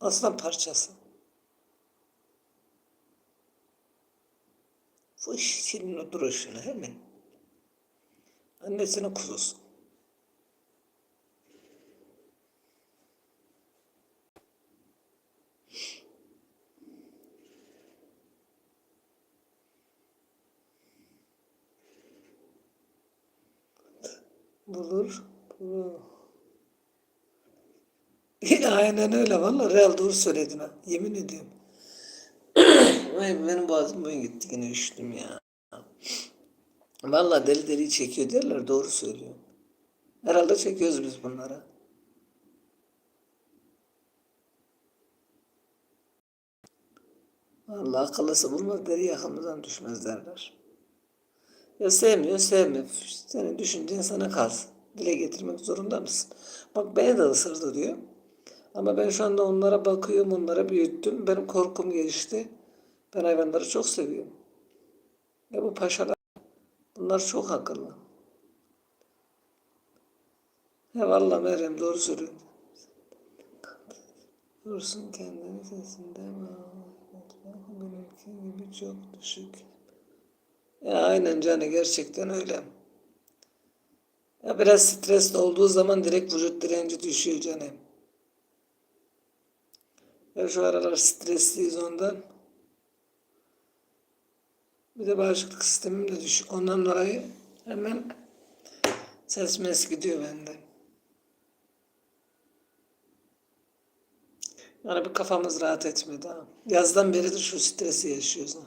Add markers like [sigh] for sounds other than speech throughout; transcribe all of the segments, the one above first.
Aslan parçası. Fış senin o duruşuna hemen. Annesinin kuzusu. Bulur. Bulur. Aynen öyle valla real doğru söyledin ha. Yemin ediyorum. [clears throat] Benim boğazım boyun gitti yine üşüdüm ya. Valla deli deli çekiyor derler doğru söylüyor. Herhalde çekiyoruz biz bunlara. Valla akıllısı bulmaz deri yakamızdan düşmez derler. Ya sevmiyor sevme. Senin düşüncen sana kalsın. Dile getirmek zorunda mısın? Bak beni de ısırdı diyor. Ama ben şu anda onlara bakıyorum, onlara büyüttüm. Benim korkum geçti. Ben hayvanları çok seviyorum. Ya bu paşalar, bunlar çok akıllı. He valla Meryem doğru söylüyorsun. Dursun kendini sesinde benimki gibi çok düşük. Ya aynen canı gerçekten öyle. Ya biraz stresli olduğu zaman direkt vücut direnci düşüyor canım. Ya şu aralar stresliyiz ondan. Bir de bağışıklık sistemim de düşük. Ondan dolayı hemen ses mes gidiyor bende. Yani bir kafamız rahat etmedi ha. Yazdan beridir şu stresi yaşıyoruz ha.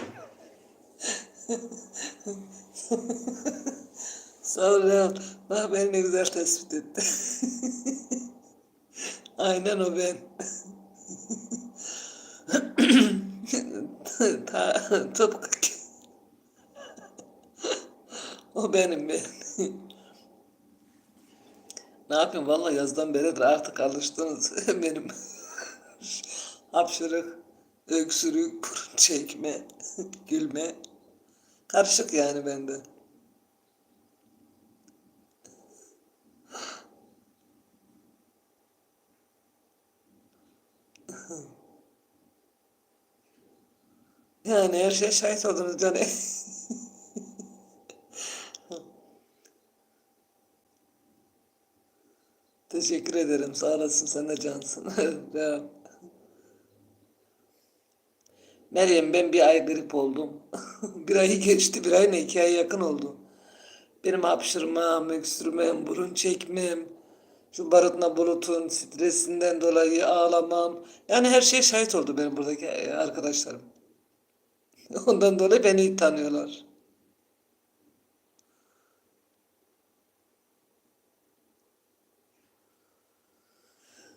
[laughs] Sağ ol Real. Bak beni ne güzel tespit etti. Aynen o ben. Ta, tıpkı o benim ben. ne yapayım vallahi yazdan beridir artık alıştınız [laughs] benim hapşırık, öksürük, burun çekme, gülme. Karışık yani bende. Yani her şey şahit oldunuz canım. [laughs] Teşekkür ederim. Sağ olasın. Sen de cansın. [laughs] Devam. Meryem ben bir ay grip oldum. [laughs] bir ayı geçti. Bir ay ne? iki ay yakın oldu. Benim hapşırmam, öksürmem, burun çekmem, şu barutma bulutun stresinden dolayı ağlamam. Yani her şey şahit oldu benim buradaki arkadaşlarım. [laughs] Ondan dolayı beni tanıyorlar.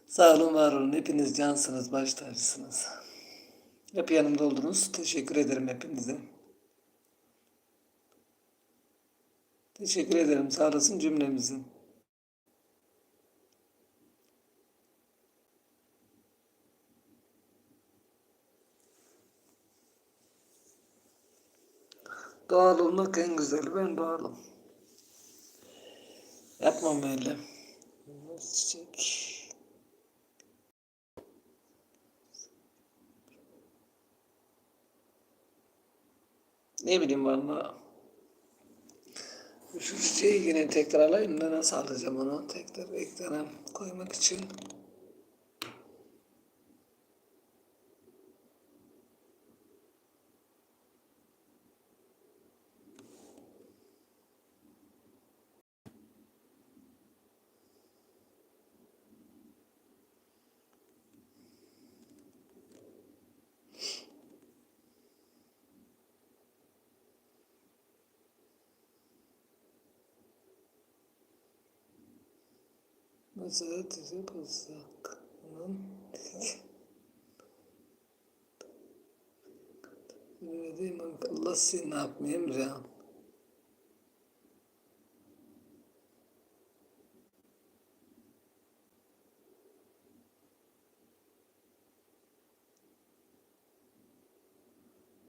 Sağ olun, var olun. Hepiniz cansınız, baş tacısınız. Hep yanımda oldunuz. Teşekkür ederim hepinize. Teşekkür ederim. Sağ olasın cümlemizin. Doğal olmak en güzeli. Ben doğalım. Yapmam öyle. Çiçek. Ne bileyim valla. Şu çiçeği yine tekrar alayım da nasıl alacağım onu tekrar ekrana koymak için. Ne diyeyim Allah seni ne yapmayayım? Ya.